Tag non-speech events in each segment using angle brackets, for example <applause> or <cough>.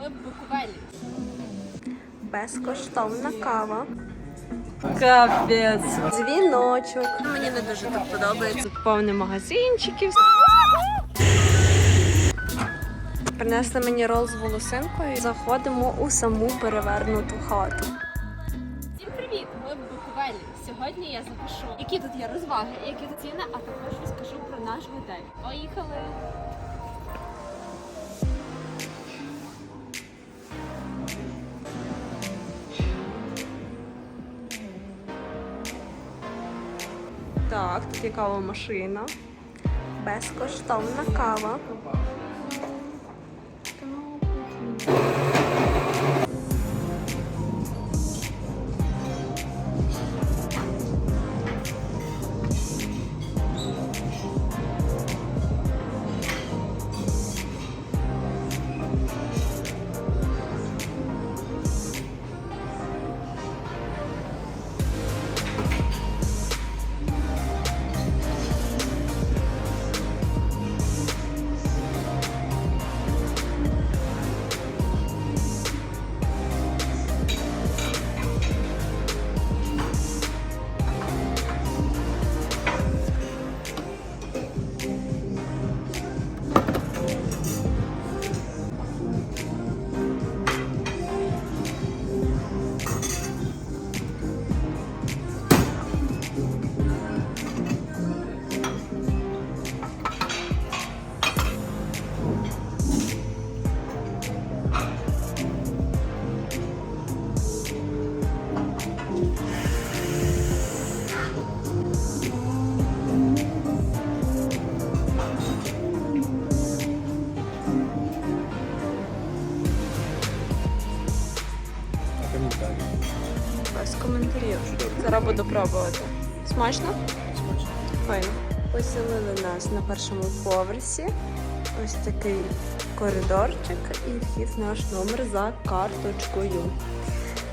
Ми в Буковелі. Безкоштовна кава. Капець. Дзвіночок. Мені не дуже так подобається. Тут повне магазинчиків. Принесли мені рол з волосинкою. Заходимо у саму перевернуту хату. Всім привіт! Ми в Буковелі. Сьогодні я запишу, які тут є розваги, які тут ціни, а також розкажу про наш готель. Поїхали! Так, тут кава машина. Безкоштовна кава. Зараз буду пробувати. Смачно? Файно. Поселили нас на першому поверсі. Ось такий коридорчик і вхід в наш номер за карточкою.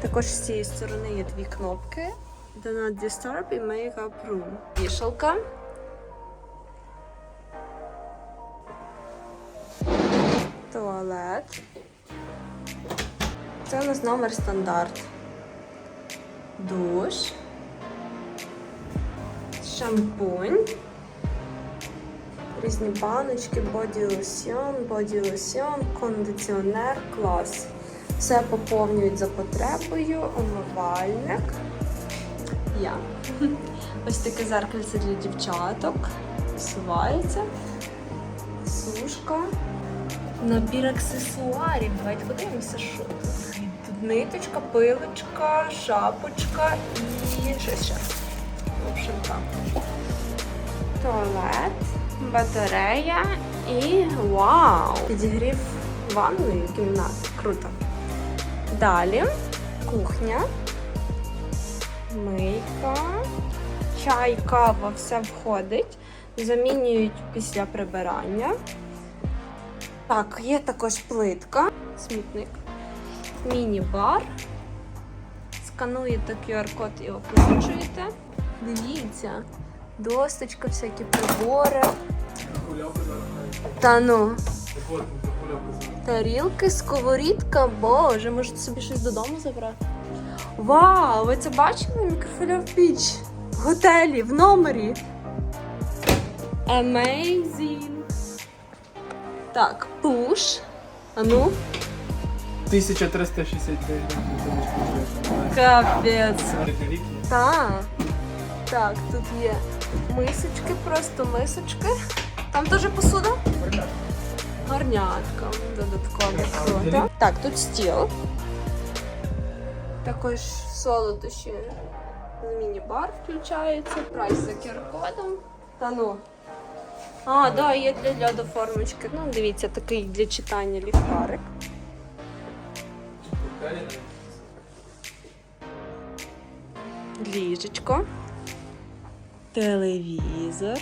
Також з цієї сторони є дві кнопки. Do not disturb і Makeup Room. Вішалка. Туалет. Це у нас номер стандарт. Душ. Шампунь. Різні баночки, боді лосьон, боді лосьон, кондиціонер, клас. Все поповнюють за потребою, умивальник. Я. <laughs> Ось таке зеркальце для дівчаток. Сувається. Сушка. Набір аксесуарів. Давайте подивимося, що. Тут ниточка, пилочка, шапочка і щось ще. В общем, так. Туалет, батарея і вау! Підігрів ванної кімнати. Круто. Далі кухня, мийка, чай, кава, все входить. Замінюють після прибирання. Так, є також плитка, смітник, міні-бар. Скануєте QR-код і оплачуєте. Дивіться, досточка, всякі прибори. Та ну. Тарілки, сковорідка, боже, можете собі щось додому забрати. Вау, ви це бачили? Мікрофільова піч в готелі, в номері. Amazing. Так, пуш. А ну. 1369 Капець. Так. Так, тут є мисочки, просто мисочки. Там теж посуда? Гарнятка. Додатково круто. Так, тут стіл. Також солодощі міні-бар включається. Прайс за QR-кодом. Та ну. А, да, є для льоду формочки. Ну, дивіться, такий для читання ліхтарик. Ліжечко. Телевізор.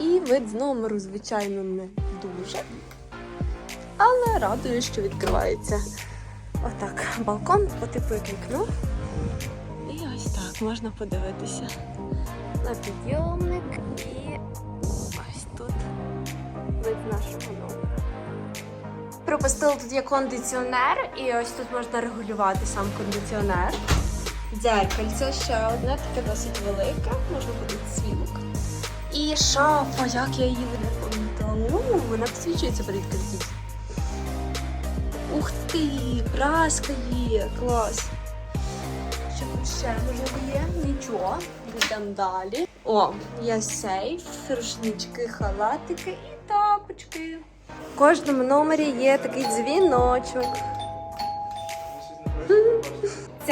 І вид з номеру, звичайно, не дуже. Але радує, що відкривається. Отак, балкон по типу як вікно. І ось так можна подивитися на підйомник і ось тут вид нашого номера. пропустили, тут є кондиціонер, і ось тут можна регулювати сам кондиціонер. Дзеркальце ще одне, таке досить велике, можна буде свілок. І шафа, як я її не помітила. У, Вона підсвічується при відкритті. Ух ти, праска є, клас. Що тут ще можливо є? Нічого. Йдемо далі. О, є сейф, рушнички, халатики і тапочки. В кожному номері є такий дзвіночок.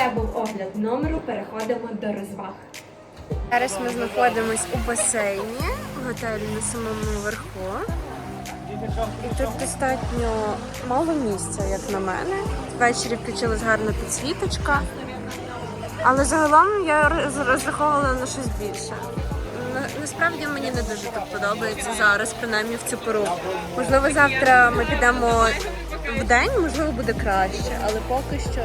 Це був огляд номеру. Переходимо до розваг. Зараз ми знаходимось у басейні в готелі на самому верху. І тут достатньо мало місця, як на мене. Ввечері включилась гарна підсвіточка. Але загалом я розраховувала на щось більше. Насправді мені не дуже так подобається зараз, принаймні в цю пору. Можливо, завтра ми підемо в день, можливо, буде краще, але поки що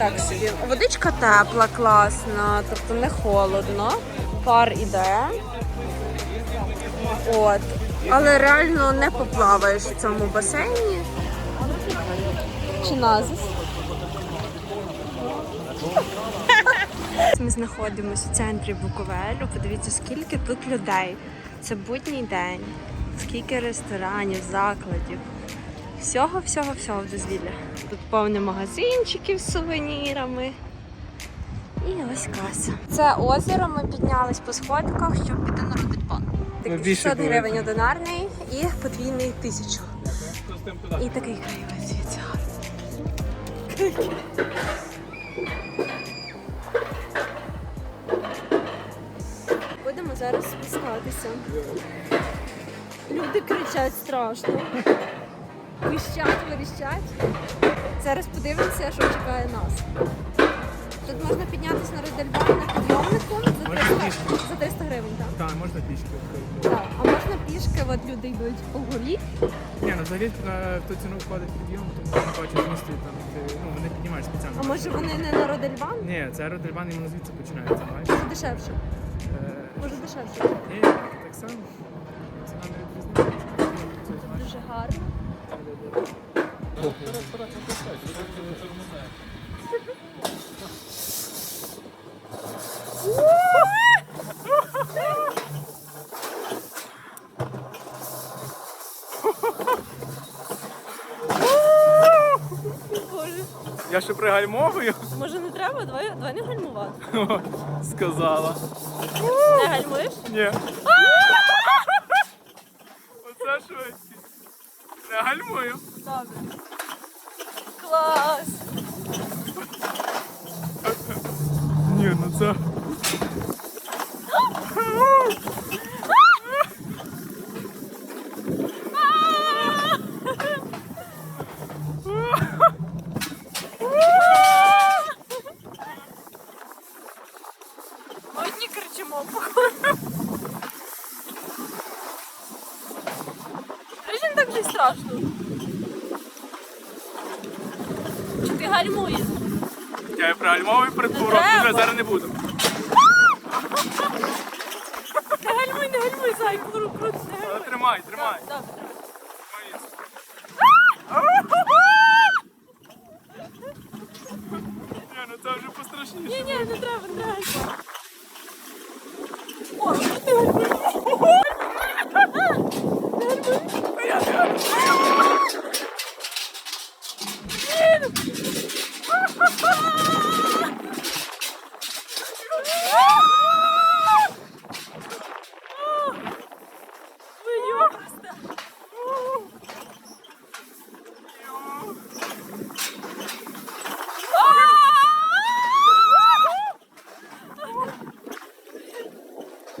так собі. Водичка тепла, класна, тобто не холодно. Пар іде. От. Але реально не поплаваєш в цьому басейні. Чи назис? <laughs> Ми знаходимося у центрі Буковелю. Подивіться, скільки тут людей. Це будній день. Скільки ресторанів, закладів. Всього, всього, всього в дозвілля. Тут повно магазинчиків з сувенірами. І ось каса. Це озеро ми піднялись по сходках, щоб піти на Такий 600 гривень одинарний і подвійний тисячу. І такий краєвид звідси гарний. Будемо зараз спускатися. Люди кричать страшно. Вищать, верещать. Зараз подивимося, що чекає нас. Тут можна піднятися на Родельбан на підйомнику за 300, за 300 гривень, так? Так, можна пішки. Так. А можна пішки, от люди йдуть по горі. Ні, ну взагалі на в ту ціну входить підйом, тому що не бачу місті там, ти, ну, вони піднімають спеціально. А може вони не на Родельбан? Ні, це Родельбан іменно звідси починається, бачиш? Дешевше? Е, Може дешевше. Ні, так само. Ціна не відрізняється. Дуже гарно. Боже, Я може не треба? Давай, давай не гальмувати. сказала. Не гальмуєш? Ні. <laughs> Оце швидкість. Не гальмую. Добре. Клас! Ні, ну це. Ми одні кричимо, походу. Скажи, не так вже й страшно. Чи ти гальмуєш? Не поворотом, вже зараз не будемо. Не гальмуй, не гальмуй, зайку крут, не Але гальмуй. Тримай, тримай. Ні, ну це вже пострашніше. Ні, ні, не треба, не треба. О, що ти гальмуєш? Я не гальмую. Ви просто.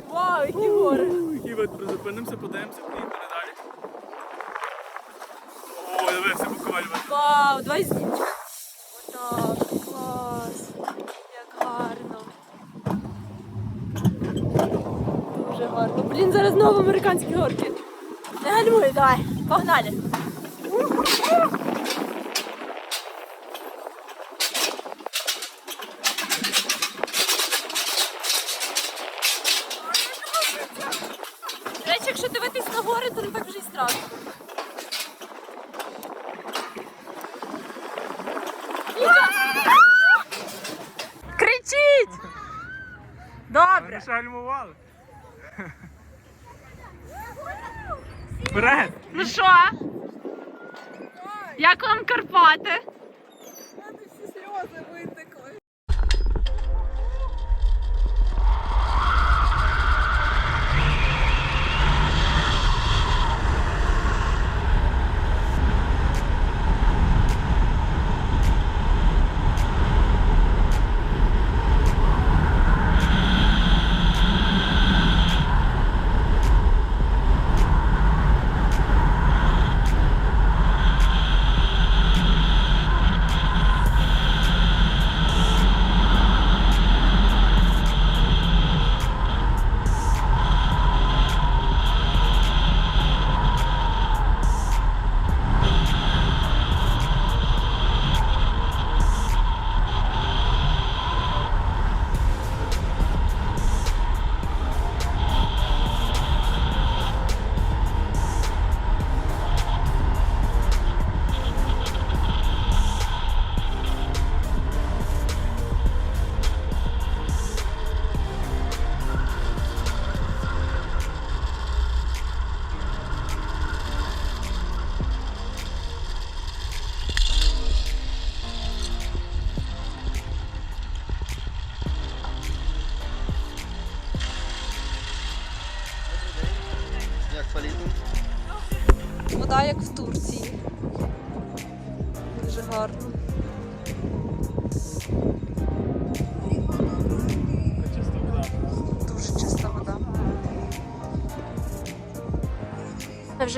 Вау, які гори! Іва, призупинимося, подаємося, поїхали далі. О, дивися, буквально. Вау, давай знімемо. Отак, клас. Як гарно. Дуже гарно. Блін, зараз знову американські горки. Не гальмуй, давай, погнали. До речі, якщо дивитись на гори, то не так вже й страшно. Що? Вперед! Ну що? Як вам Карпати?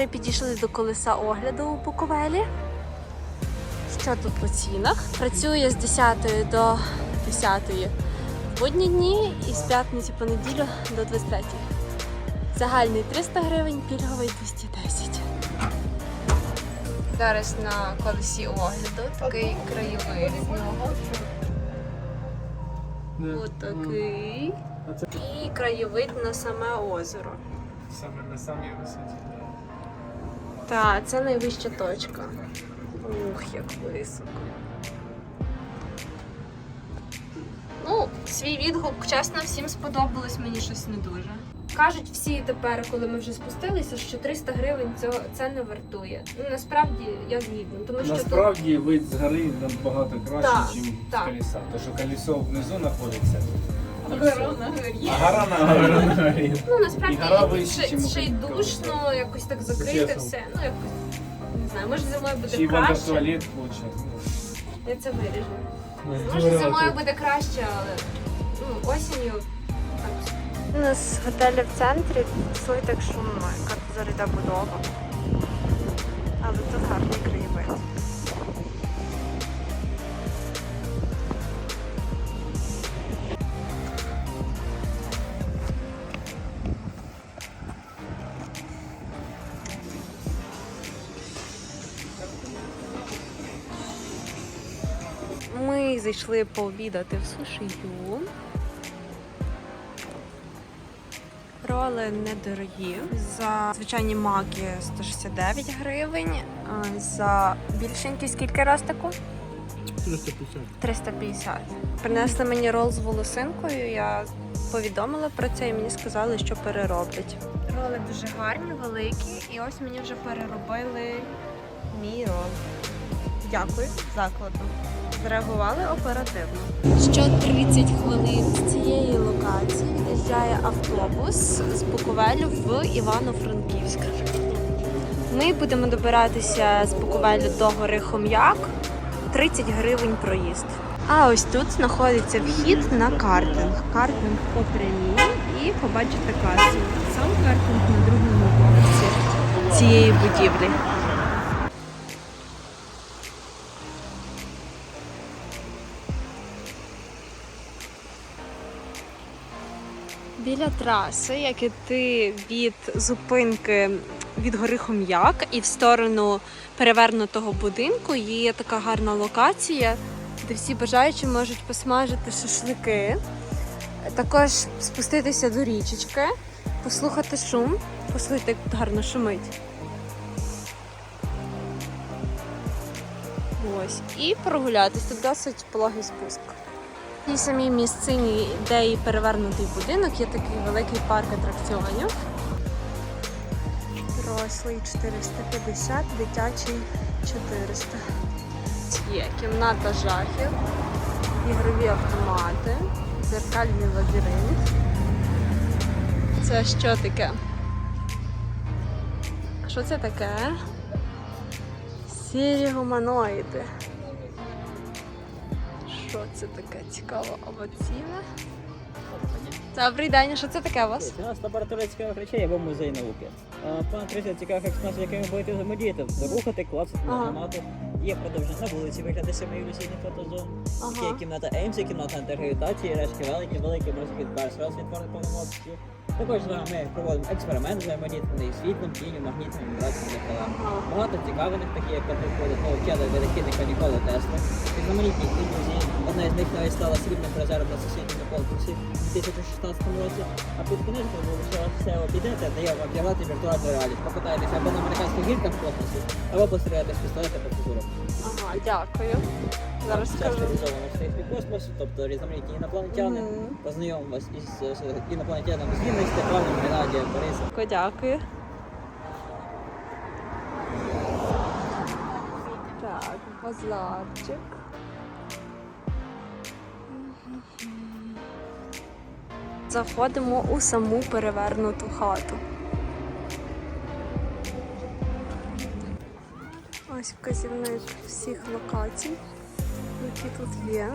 Вже підійшли до колеса огляду у Буковелі. Що тут по цінах? Працює з 10 до 10 в будні дні і з п'ятниці по неділю до 23. Загальний 300 гривень, пільговий 210. Зараз на колесі огляду такий краєвид з нього. Отакий. І краєвид на саме озеро. Саме на самій висоті. Так, це найвища точка. Ух, як високо. Ну, свій відгук, чесно, всім сподобалось, мені щось не дуже. Кажуть всі тепер, коли ми вже спустилися, що 300 гривень цього це не вартує. Ну насправді я згідна, тому що тут Насправді вид з гори набагато краще, Так, ніж так. з колеса. Тому що колесо внизу знаходиться. Гора на горі. А гора на горі. ну насправді І гора вище, ще, чим ще й душно, якось так закрите Чесно. все. Ну якось не знаю, може зимою буде вода в краще. туалет хоче. Я це виріжу. Ну, Може зимою буде краще, але ну, осінню так. У нас готелі в центрі, досить так шумно, тут зараз йде будова. Але тут гарний краєвид. Зайшли пообідати в сушію. Роли недорогі. За звичайні маки 169 гривень. За більшенькі скільки раз таку? 350. 350. Принесли мені рол з волосинкою. Я повідомила про це і мені сказали, що перероблять. Роли дуже гарні, великі, і ось мені вже переробили мій рол. Дякую закладу. Зреагували оперативно. Що 30 хвилин з цієї локації від'їжджає автобус з Буковелю в Івано-Франківськ. Ми будемо добиратися з Буковелю до гори Хом'як. 30 гривень проїзд. А ось тут знаходиться вхід на картинг. Картинг по прямій і побачите касу. Сам картинг на другому поверсі цієї будівлі. Біля траси, як іти від зупинки від гори Хом'як і в сторону перевернутого будинку є така гарна локація, де всі бажаючі можуть посмажити шашлики, також спуститися до річечки, послухати шум, послухайте, як тут гарно шумить. Ось, і прогулятися. Тут досить пологий спуск. В тій самій місцині, де і перевернутий будинок, є такий великий парк атракціонів. Дорослий 450, дитячий 400. Є кімната жахів, ігрові автомати, дзеркальний лабіринт. Це що таке? Що це таке? Сірі гуманоїди. Що це таке цікаво овоційне? Добрий день, що це таке у вас? У нас лабораторія цікавих речей або музей науки. Е, Понад 30 цікавих експонатів, якими будете взаємодіяти, рухати, клацати, Ага. нажимати. Є продовження на вулиці, вигляди семи ілюзійних фотозон. Ага. Є кімната Еймс, кімната антигравітації, решки великі, великий морський барс, розвідпорт повному обсязі. Також з вами ми проводимо експеримент взаємодіяний світлом, тінню, магнітним, вібрацією дзеркала. Багато цікавих, такі як ну, вченого винахідника Ніколи Тесли. Різноманітні ілюзії. Одна з них навіть стала срібним призером на всесвітньому конкурсі у 2016 році. А під кінець ви лише все обійдете, дає вам вдягати віртуальну реальність. Покатаєтеся або на американських гірках в космосі, або постріляти з пістолета по фігурам. Ага, дякую. Зараз скажу. спеціалізовано в світі космосу, тобто різноманітні інопланетяни. Мгм. Познайомимо вас із е, інопланетянами з Ліною, Степаном, Геннадієм, Борисом. Дякую, Дякую. Так, базарчик. Заходимо у саму перевернуту хату. Ось вказівник всіх локацій, які тут є.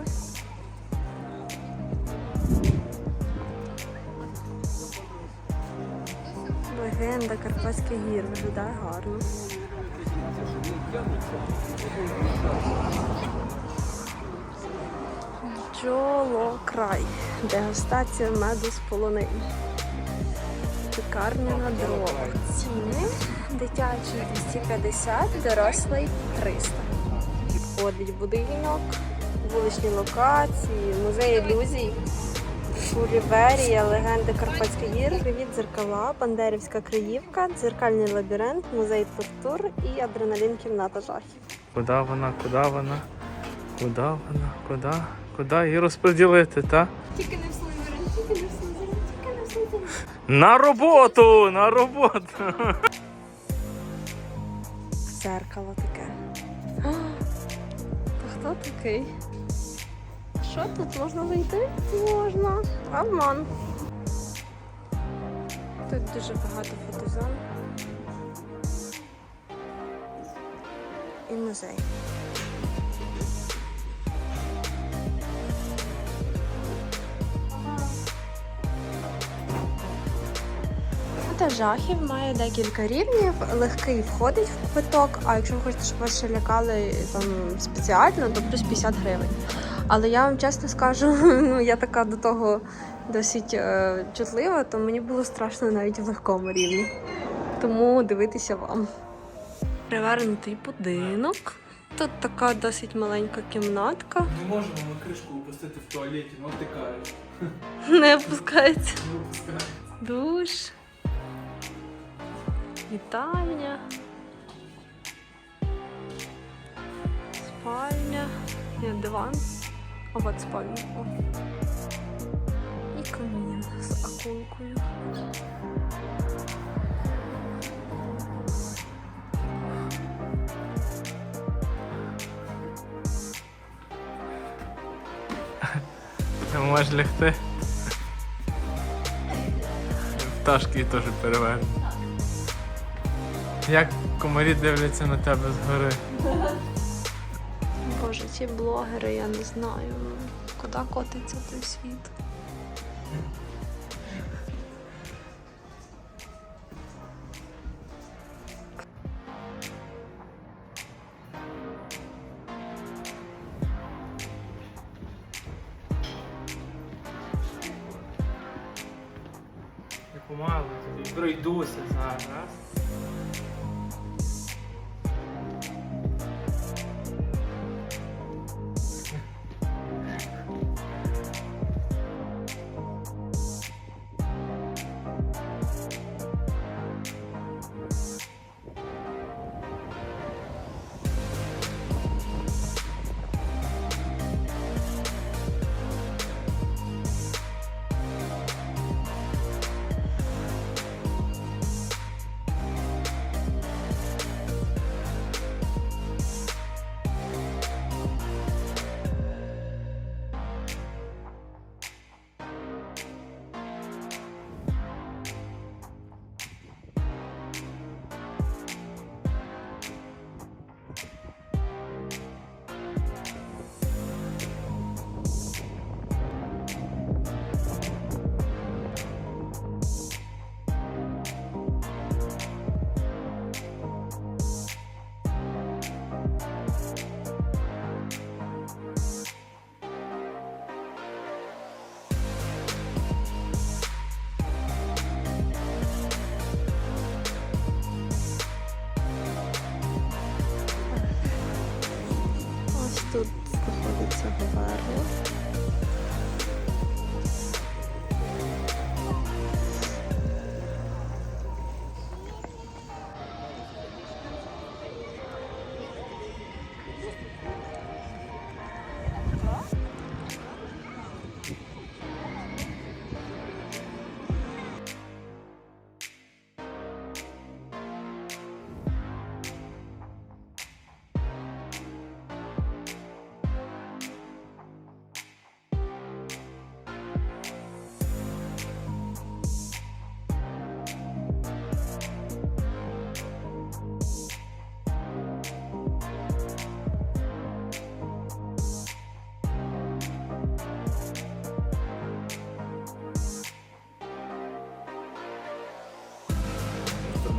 Легенда Карпатських гір виглядає гарно. Джолокрай. Дегустація меду з полонини. Пекарня на дровах. Ціни. Дитячий 250, дорослий 300. Входить будинок, вуличні локації, музей ілюзій. Фуріверія, легенди Карпатських гір, привіт дзеркала, Бандерівська Криївка, дзеркальний лабіринт, музей тортур і адреналін кімната жахів. Куди вона, куди вона? Куди вона? Куди? Куди її розподілити, та? Тільки не в Слизерин, тільки не в Слизерин, тільки не в Слизерин. На роботу! На роботу! Дзеркало таке. А, Та хто такий? Що тут можна зайти? Можна. Обман. Тут дуже багато фотозон. І музей. Та жахів має декілька рівнів. Легкий входить в квиток, а якщо ви хочете, щоб вас ще лякали там спеціально, то плюс 50 гривень. Але я вам чесно скажу, <laughs> ну я така до того досить е, чутлива, то мені було страшно навіть в легкому рівні. Тому дивитися вам. Привернутий будинок. Тут така досить маленька кімнатка. Не можемо на кришку опустити в туалеті, ну втикаєш. Не опускається. Не опускаєш. Душ. Вітальня. Спальня. Ні, диван. А от спальня. І камін з акулкою. Можеш лягти. Пташки теж перевернуть. Як комарі дивляться на тебе згори. Боже, ці блогери, я не знаю. Куди котиться той світ?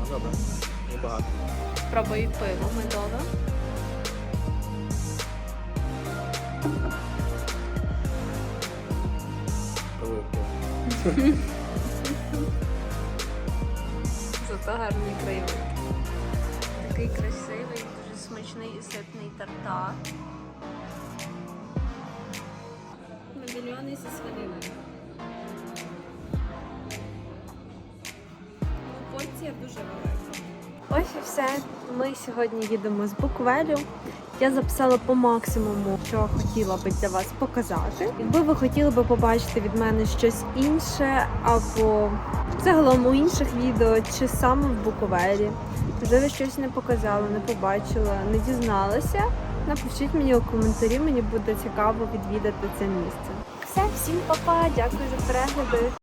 Добре. Небагато. Спробую пиво медове. <laughs> Зато гарний краєвид. Такий красивий, дуже смачний і ситний тартар. Медальйони зі свининою. Ось і все. Ми сьогодні їдемо з Буквелю. Я записала по максимуму, що хотіла би для вас показати. Якби ви хотіли би побачити від мене щось інше, або загалом у інших відео, чи саме в Буковелі, можливо, щось не показала, не побачила, не дізналася. Напишіть мені у коментарі, мені буде цікаво відвідати це місце. Все, всім па-па, дякую за перегляди.